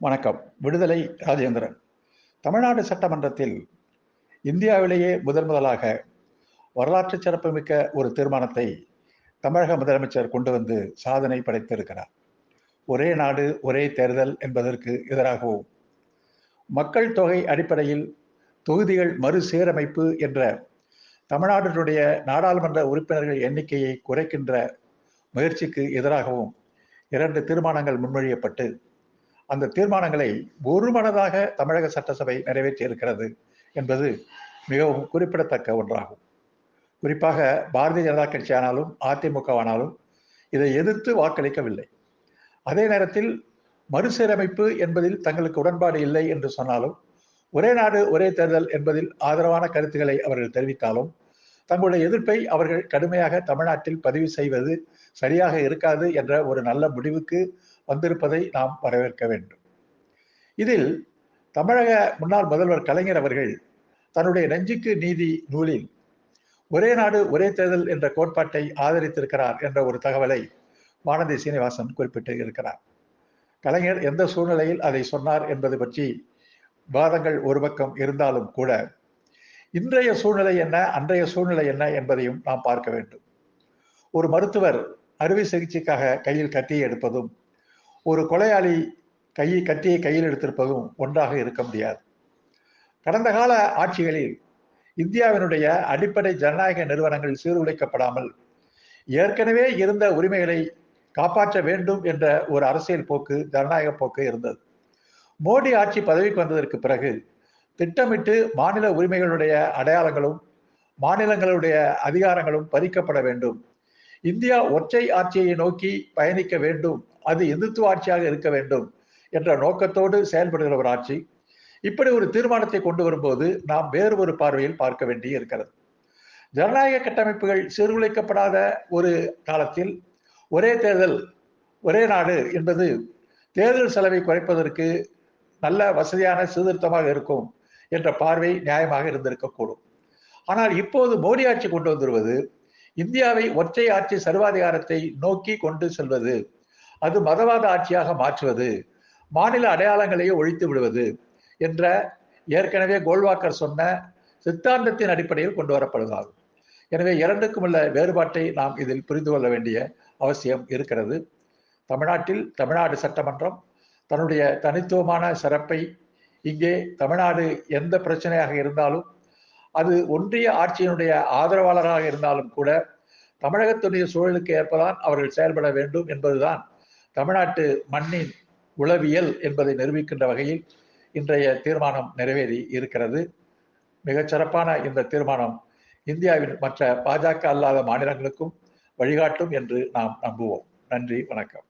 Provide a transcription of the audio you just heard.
வணக்கம். விடுதலை ராஜேந்திரன். தமிழ்நாடு சட்டமன்றத்தில் இந்தியாவிலேயே முதன் முதலாக வரலாற்று சிறப்புமிக்க ஒரு தீர்மானத்தை தமிழக முதலமைச்சர் கொண்டு வந்து சாதனை படைத்திருக்கிறார். ஒரே நாடு ஒரே தேர்தல் என்பதற்கு எதிராகவும் மக்கள் தொகை அடிப்படையில் தொகுதிகள் மறுசீரமைப்பு என்ற தமிழ்நாட்டினுடைய நாடாளுமன்ற உறுப்பினர்கள் எண்ணிக்கையை குறைக்கின்ற முயற்சிக்கு எதிராகவும் இரண்டு தீர்மானங்கள் முன்மொழியப்பட்டு அந்த தீர்மானங்களை ஒருமனதாக தமிழக சட்டசபை நிறைவேற்றியிருக்கிறது என்பது மிகவும் குறிப்பிடத்தக்க ஒன்றாகும். குறிப்பாக பாரதிய ஜனதா கட்சி ஆனாலும் அதிமுக ஆனாலும் இதை எதிர்த்து வாக்களிக்கவில்லை. அதே நேரத்தில் மறுசீரமைப்பு என்பதில் தங்களுக்கு உடன்பாடு இல்லை என்று சொன்னாலும் ஒரே நாடு ஒரே தேர்தல் என்பதில் ஆதரவான கருத்துக்களை அவர்கள் தெரிவித்தாலும் தங்களுடைய எதிர்ப்பை அவர்கள் கடுமையாக தமிழ்நாட்டில் பதிவு செய்வது சரியாக இருக்காது என்ற ஒரு நல்ல முடிவுக்கு வந்திருப்பதை நாம் வரவேற்க வேண்டும். இதில் தமிழக முன்னாள் முதல்வர் கலைஞர் அவர்கள் தன்னுடைய நெஞ்சுக்கு நீதி நூலில் ஒரே நாடு ஒரே தேர்தல் என்ற கோட்பாட்டை ஆதரித்திருக்கிறார் என்ற ஒரு தகவலை வானதி சீனிவாசன் குறிப்பிட்டு இருக்கிறார். கலைஞர் எந்த சூழ்நிலையில் அதை சொன்னார் என்பது பற்றி வாதங்கள் ஒரு பக்கம் இருந்தாலும் கூட இன்றைய சூழ்நிலை என்ன அன்றைய சூழ்நிலை என்ன என்பதையும் நாம் பார்க்க வேண்டும். ஒரு மருத்துவர் அறுவை சிகிச்சைக்காக கையில் கத்தியை எடுப்பதும் ஒரு கொலையாளி கையை கத்தியை கையில் எடுத்திருப்பதும் ஒன்றாக இருக்க முடியாது. கடந்த கால ஆட்சிகளில் இந்தியாவினுடைய அடிப்படை ஜனநாயக நிறுவனங்கள் சீர்குலைக்கப்படாமல் ஏற்கனவே இருந்த உரிமைகளை காப்பாற்ற வேண்டும் என்ற ஒரு அரசியல் போக்கு ஜனநாயக போக்கு இருந்தது. மோடி ஆட்சி பதவிக்கு வந்ததற்கு பிறகு திட்டமிட்டு மாநில உரிமைகளுடைய அடையாளங்களும் மாநிலங்களுடைய அதிகாரங்களும் பறிக்கப்பட வேண்டும். இந்தியா ஒற்றை ஆட்சியை நோக்கி பயணிக்க வேண்டும் அது இந்துத்துவ ஆட்சியாக இருக்க வேண்டும் என்ற நோக்கத்தோடு செயல்படுகிற ஒரு ஆட்சி. இப்படி ஒரு தீர்மானத்தை கொண்டு வரும்போது நாம் வேறு ஒரு பார்வையில் பார்க்க வேண்டி இருக்கிறது. ஜனநாயக கட்டமைப்புகள் சீர்குலைக்கப்படாத ஒரு காலத்தில் ஒரே தேர்தல் ஒரே நாடு என்பது தேர்தல் செலவை குறைப்பதற்கு நல்ல வசதியான சீர்திருத்தமாக இருக்கும் என்ற பார்வை நியாயமாக இருந்திருக்கக்கூடும். ஆனால் இப்போது மோடி ஆட்சி கொண்டு வந்துருவது இந்தியாவை ஒற்றை ஆட்சி சர்வாதிகாரத்தை நோக்கி கொண்டு செல்வது அது மதவாத ஆட்சியாக மாற்றுவது மாநில அடையாளங்களையே ஒழித்து விடுவது என்ற ஏற்கனவே கோல்வாக்கர் சொன்ன சித்தாந்தத்தின் அடிப்படையில் கொண்டு வரப்படுவதாகும். எனவே இரண்டுக்கும் உள்ள வேறுபாட்டை நாம் இதில் புரிந்து கொள்ள வேண்டிய அவசியம் இருக்கிறது. தமிழ்நாட்டில் தமிழ்நாடு சட்டமன்றம் தன்னுடைய தனித்துவமான சிறப்பை இங்கே தமிழ்நாடு எந்த பிரச்சனையாக இருந்தாலும் அது ஒன்றிய ஆட்சியினுடைய ஆதரவாளராக இருந்தாலும் கூட தமிழகத்துடைய சூழலுக்கு ஏற்பதான் அவர்கள் செயல்பட வேண்டும் என்பதுதான் தமிழ்நாட்டு மண்ணின் உளவியல் என்பதை நிரூபிக்கின்ற வகையில் இன்றைய தீர்மானம் நிறைவேறி இருக்கிறது. மிகச் சிறப்பான இந்த தீர்மானம் இந்தியாவின் மற்ற பாஜக அல்லாத மாநிலங்களுக்கும் வழிகாட்டும் என்று நாம் நம்புவோம். நன்றி வணக்கம்.